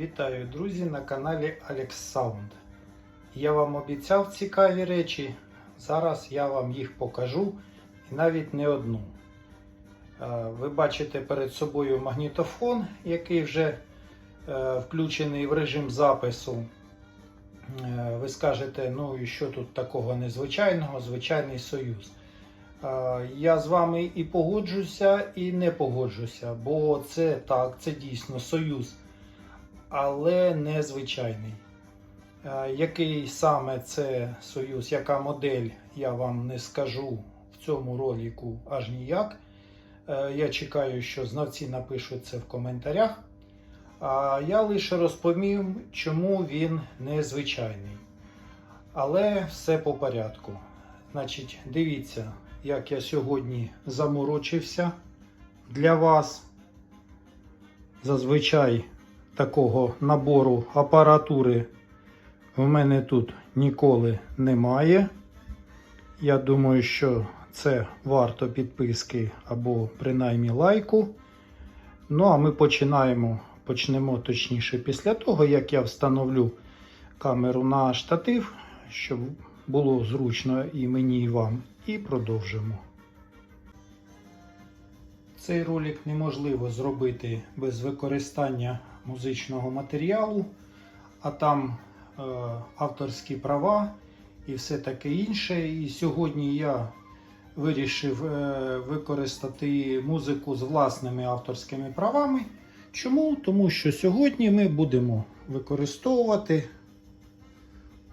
Вітаю, друзі, на каналі Alex Sound. Я вам обіцяв цікаві речі. Зараз я вам їх покажу і навіть не одну. Е, Ви бачите перед собою магнітофон, який вже е, включений в режим запису. Е, Ви скажете, ну і що тут такого незвичайного? Звичайний союз. Я з вами і погоджуся, і не погоджуся, бо це так, це дійсно союз але незвичайний. Е, Який саме це союз, яка модель, я вам не скажу в цьому ролику аж ніяк. Е, Я чекаю, що знавці напишуть це в коментарях. А я лише розповім, чому він незвичайний. Але все по порядку. Значить, дивіться, як я сьогодні заморочився для вас. Зазвичай такого набору апаратури в мене тут ніколи немає. Я думаю, що це варто підписки або принаймні лайку. Ну, а ми починаємо. Почнемо точніше після того, як я встановлю камеру на штатив, щоб було зручно і мені, і вам. І продовжимо. Цей ролик неможливо зробити без використання музичного матеріалу, а там е, авторські права і все таке інше. І сьогодні я вирішив е, використати музику з власними авторськими правами. Чому? Тому що сьогодні ми будемо використовувати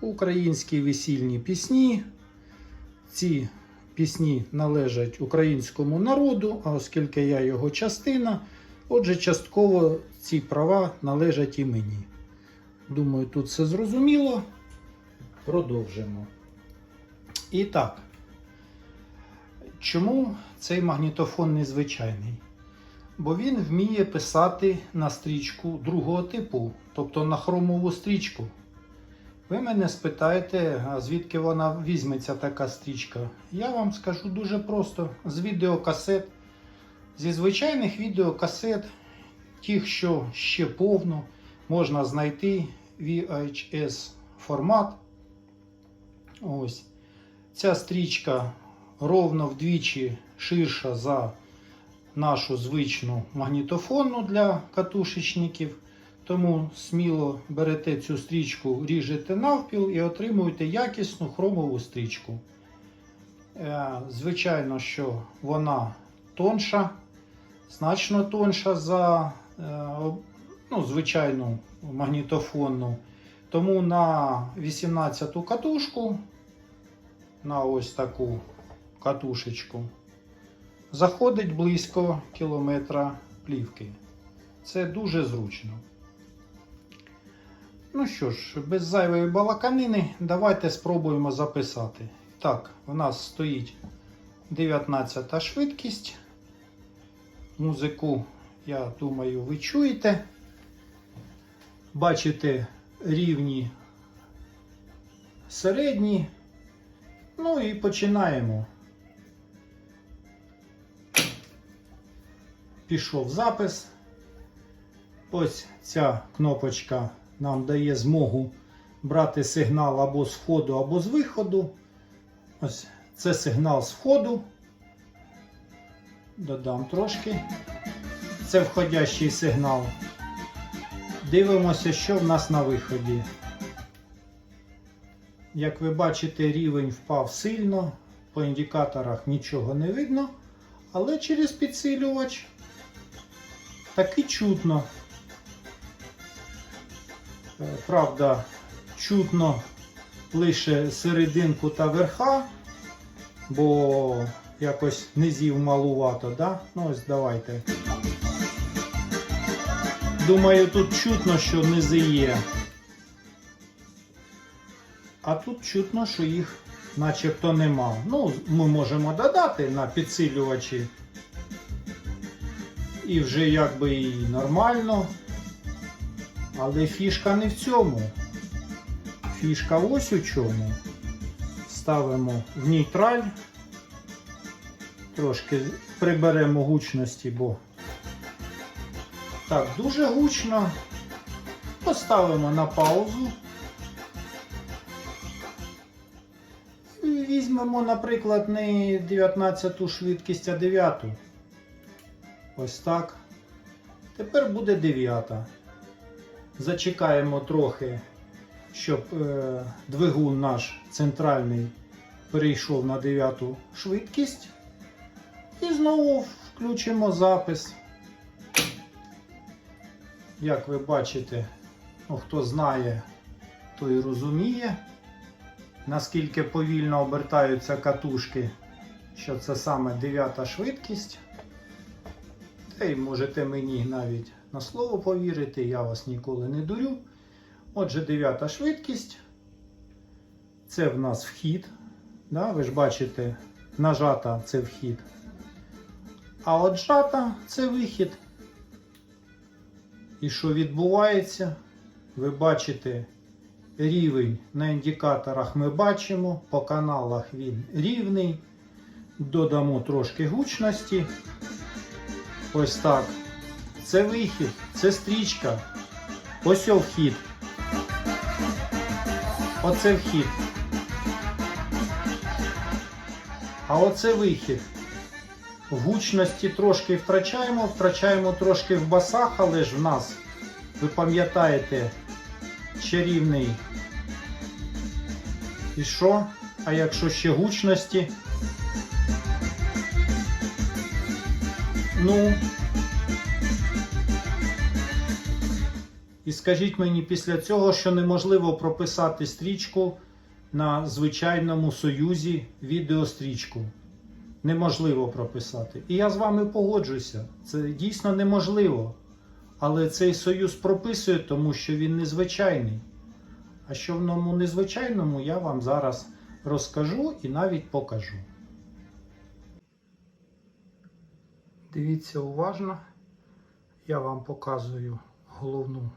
українські весільні пісні. Ці пісні належать українському народу, а оскільки я його частина, отже, частково ці права належать і мені. Думаю, тут все зрозуміло. Продовжимо. І так, чому цей магнітофон незвичайний? Бо він вміє писати на стрічку другого типу, тобто на хромову стрічку. Ви мене спитаєте, а звідки вона візьметься така стрічка? Я вам скажу дуже просто: з відеокасет, зі звичайних відеокасет, тих, що ще повно, можна знайти VHS формат. Ось. Ця стрічка ровно вдвічі ширша за нашу звичну магнітофонну для катушечників. Тому сміло берете цю стрічку, ріжете навпіл і отримуєте якісну хромову стрічку. Е, Звичайно, що вона тонша, значно тонша за е, ну, звичайну магнітофонну. Тому на 18-ту катушку, на ось таку катушечку, заходить близько кілометра плівки. Це дуже зручно. Ну що ж, без зайвої балаканини, давайте спробуємо записати. Так, у нас стоїть 19 швидкість. Музику, я думаю, ви чуєте. Бачите рівні середні. Ну і починаємо. Пішов запис. Ось ця кнопочка нам дає змогу брати сигнал або з входу, або з виходу. Ось це сигнал з входу. Додам трошки. Це входящий сигнал. Дивимося, що в нас на виході. Як ви бачите, рівень впав сильно, по індикаторах нічого не видно, але через підсилювач таки чутно. Е, Правда, чутно лише серединку та верха, бо якось низів малувато, да? Ну ось давайте. Думаю, тут чутно, що низи є. А тут чутно, що їх начебто нема. Ну, ми можемо додати на підсилювачі. І вже якби і нормально. Але фішка не в цьому. Фішка ось у чому. Ставимо в нейтраль. Трошки приберемо гучності, бо так, дуже гучно. Поставимо на паузу. Візьмемо, наприклад, не 19 швидкість, а 9. Ось так. Тепер буде 9. Зачекаємо трохи, щоб е, двигун наш центральний перейшов на 9 швидкість. І знову включимо запис. Як ви бачите, ну, хто знає, той розуміє, наскільки повільно обертаються катушки, що це саме 9 швидкість. Та й можете мені навіть на слово повірити, я вас ніколи не дурю. Отже, 9 швидкість. Це в нас вхід. Да? Ви ж бачите, нажата це вхід. А от жата це вихід. І що відбувається? Ви бачите рівень на індикаторах ми бачимо, по каналах він рівний. Додамо трошки гучності. Ось так. Це вихід, це стрічка. Ось о вхід. Оце вхід. А оце вихід. В гучності трошки втрачаємо, втрачаємо трошки в басах, але ж в нас, ви пам'ятаєте, чарівний. І що? А якщо ще гучності? Ну. І скажіть мені після цього, що неможливо прописати стрічку на звичайному союзі відеострічку. Неможливо прописати. І я з вами погоджуюся. Це дійсно неможливо. Але цей союз прописує, тому що він незвичайний. А що в ньому незвичайному, я вам зараз розкажу і навіть покажу. Дивіться уважно, я вам показую головну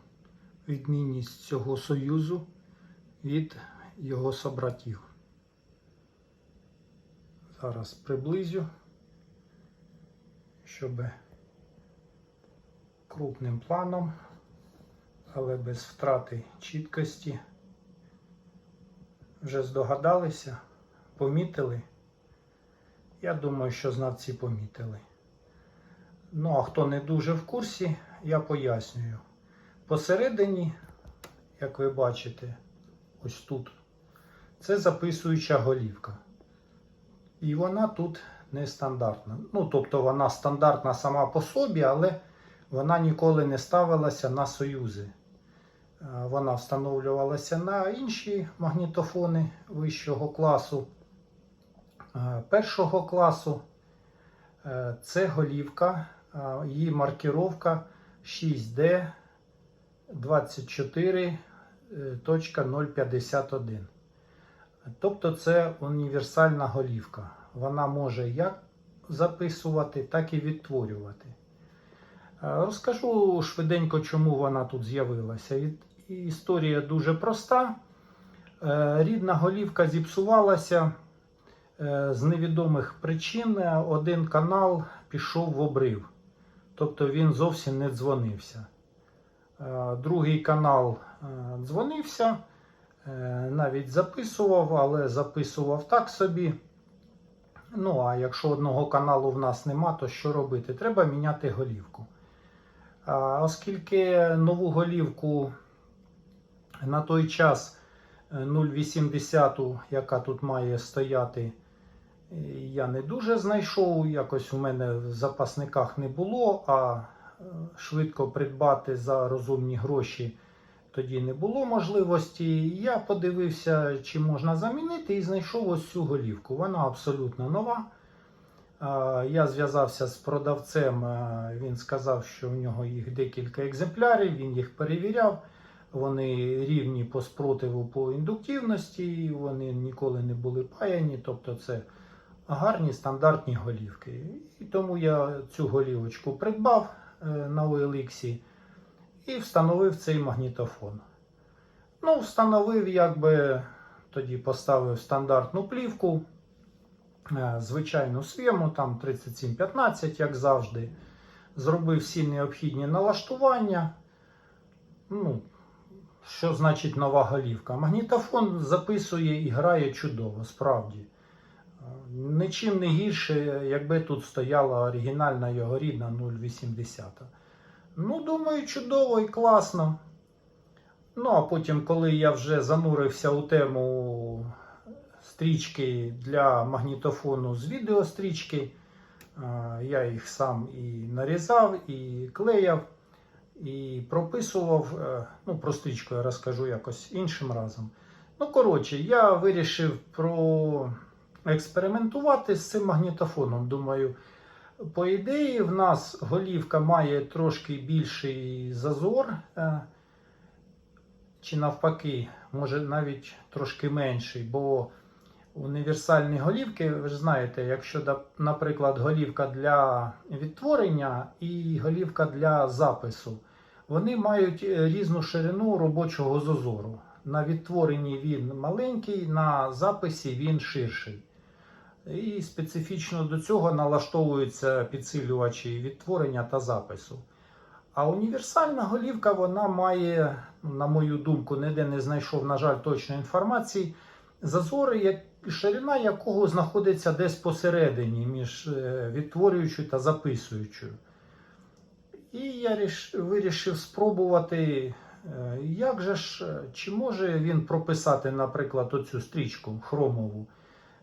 відмінність цього союзу від його собратів. Зараз приблизю, щоб крупним планом, але без втрати чіткості. Вже здогадалися, помітили. Я думаю, що знавці помітили. Ну, а хто не дуже в курсі, я пояснюю. Посередині, як ви бачите, ось тут, це записуюча голівка. І вона тут нестандартна. Ну, тобто вона стандартна сама по собі, але вона ніколи не ставилася на союзи. Вона встановлювалася на інші магнітофони вищого класу. Першого класу Е, це голівка, її маркіровка 6D 24.051. Тобто це універсальна голівка. Вона може як записувати, так і відтворювати. Е, Розкажу швиденько, чому вона тут з'явилася. Історія дуже проста. Е, Рідна голівка зіпсувалася е, з невідомих причин. Один канал пішов в обрив. Тобто він зовсім не дзвонився. Другий канал дзвонився, навіть записував, але записував так собі. Ну, а якщо одного каналу в нас нема, то що робити? Треба міняти голівку. Оскільки нову голівку на той час е, 0,80, яка тут має стояти, е, я не дуже знайшов. Якось у мене в запасниках не було, а е, швидко придбати за розумні гроші тоді не було можливості. Я подивився, чи можна замінити, і знайшов ось цю голівку. Вона абсолютно нова. Я зв'язався з продавцем, він сказав, що в нього їх декілька екземплярів, він їх перевіряв. Вони рівні по спротиву по індуктивності, вони ніколи не були паяні, тобто це гарні стандартні голівки. І тому я цю голівочку придбав е, на OLX і встановив цей магнітофон. Ну, встановив, якби тоді поставив стандартну плівку, е, звичайну схему, там 3715, як завжди. Зробив всі необхідні налаштування. Ну, що значить нова голівка? Магнітофон записує і грає чудово, справді. Е, Нічим не гірше, якби тут стояла оригінальна його рідна 0,80. Ну, думаю, чудово і класно. Ну, а потім, коли я вже занурився у тему стрічки для магнітофону з відеострічки, е, я їх сам і нарізав, і клеяв, і прописував. Е, Ну, про стрічку я розкажу якось іншим разом. Ну, коротше, я вирішив проекспериментувати з цим магнітофоном. Думаю, по ідеї, в нас голівка має трошки більший зазор. е, Чи навпаки, може навіть трошки менший, бо універсальні голівки, ви ж знаєте, якщо, наприклад, голівка для відтворення і голівка для запису, вони мають е, різну ширину робочого зазору. На відтворенні він маленький, на записі він ширший. І специфічно до цього налаштовуються підсилювачі відтворення та запису. А універсальна голівка вона має, на мою думку, ніде не знайшов, на жаль, точної інформації. Зазори, як, ширина якого знаходиться десь посередині між е, відтворюючою та записуючою. І я ріш, вирішив спробувати, е, як же ж, чи може він прописати, наприклад, оцю стрічку хромову.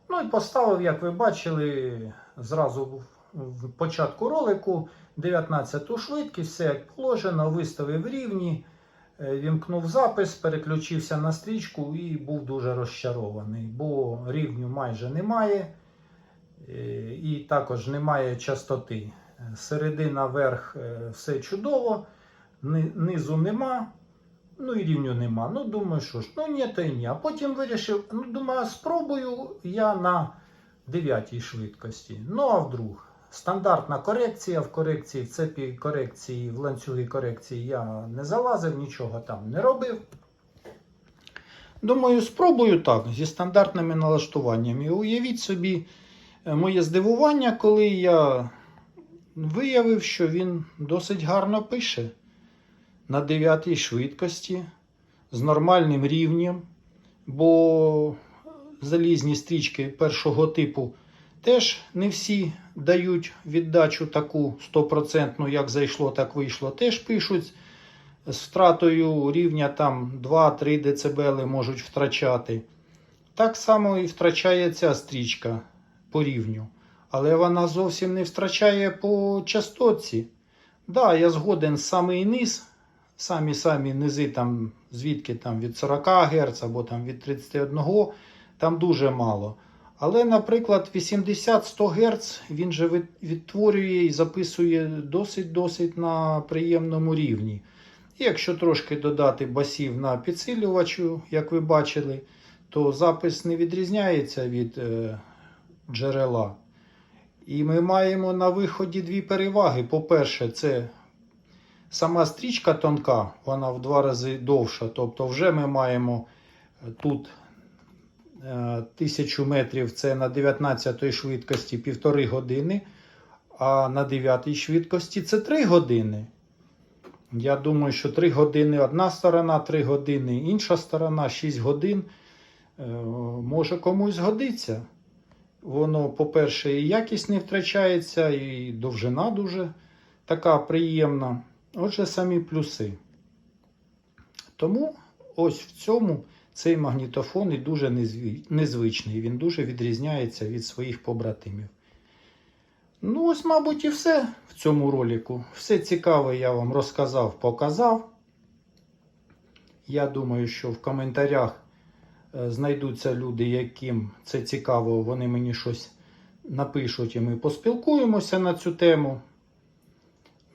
Ну і поставив, як ви бачили, зразу в- початку ролику 19 швидкість, все як положено, виставив рівні, е, вімкнув запис, переключився на стрічку і був дуже розчарований, бо рівню майже немає, е, і також немає частоти. Середина верх е, все чудово, низу нема. Ну і рівню нема. Ну, думаю, що ж, ну ні, то й ні. А потім вирішив, ну, думаю, спробую я на 9 швидкості. Ну, а вдруг. Стандартна корекція. В корекції, в цепі корекції, в ланцюги корекції я не залазив, нічого там не робив. Думаю, спробую так, зі стандартними налаштуваннями. Уявіть собі е, моє здивування, коли я виявив, що він досить гарно пише на 9 швидкості з нормальним рівнем, бо залізні стрічки першого типу теж не всі дають віддачу таку 100%, як зайшло, так вийшло. Теж пишуть з втратою рівня там 2-3 дБ можуть втрачати. Так само і втрачає ця стрічка по рівню. Але вона зовсім не втрачає по частотці. Да, я згоден самий низ, самі самі низи, там, звідки там від 40 Гц або там від 31, там дуже мало. Але, наприклад, 80-100 Гц він же відтворює і записує досить-досить на приємному рівні. І якщо трошки додати басів на підсилювачу, як ви бачили, то запис не відрізняється від е, джерела. І ми маємо на виході дві переваги. По-перше, це сама стрічка тонка, вона в два рази довша. Тобто, вже ми маємо е, тут е, 1000 метрів це на 19 швидкості півтори години, а на 9 швидкості це 3 години. Я думаю, що 3 години одна сторона, 3 години інша сторона, 6 годин е, може комусь згодиться. Воно, по-перше, і якість не втрачається, і довжина дуже така приємна. Отже, самі плюси. Тому ось в цьому цей магнітофон і дуже незвичний. Він дуже відрізняється від своїх побратимів. Ну, ось, мабуть, і все в цьому ролику. Все цікаве я вам розказав, показав. Я думаю, що в коментарях е, знайдуться люди, яким це цікаво, вони мені щось напишуть і ми поспілкуємося на цю тему.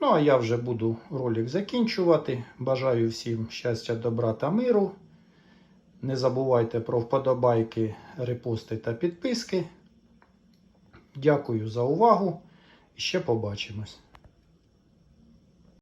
Ну, а я вже буду ролик закінчувати. Бажаю всім щастя, добра та миру. Не забувайте про вподобайки, репости та підписки. Дякую за увагу і ще побачимось.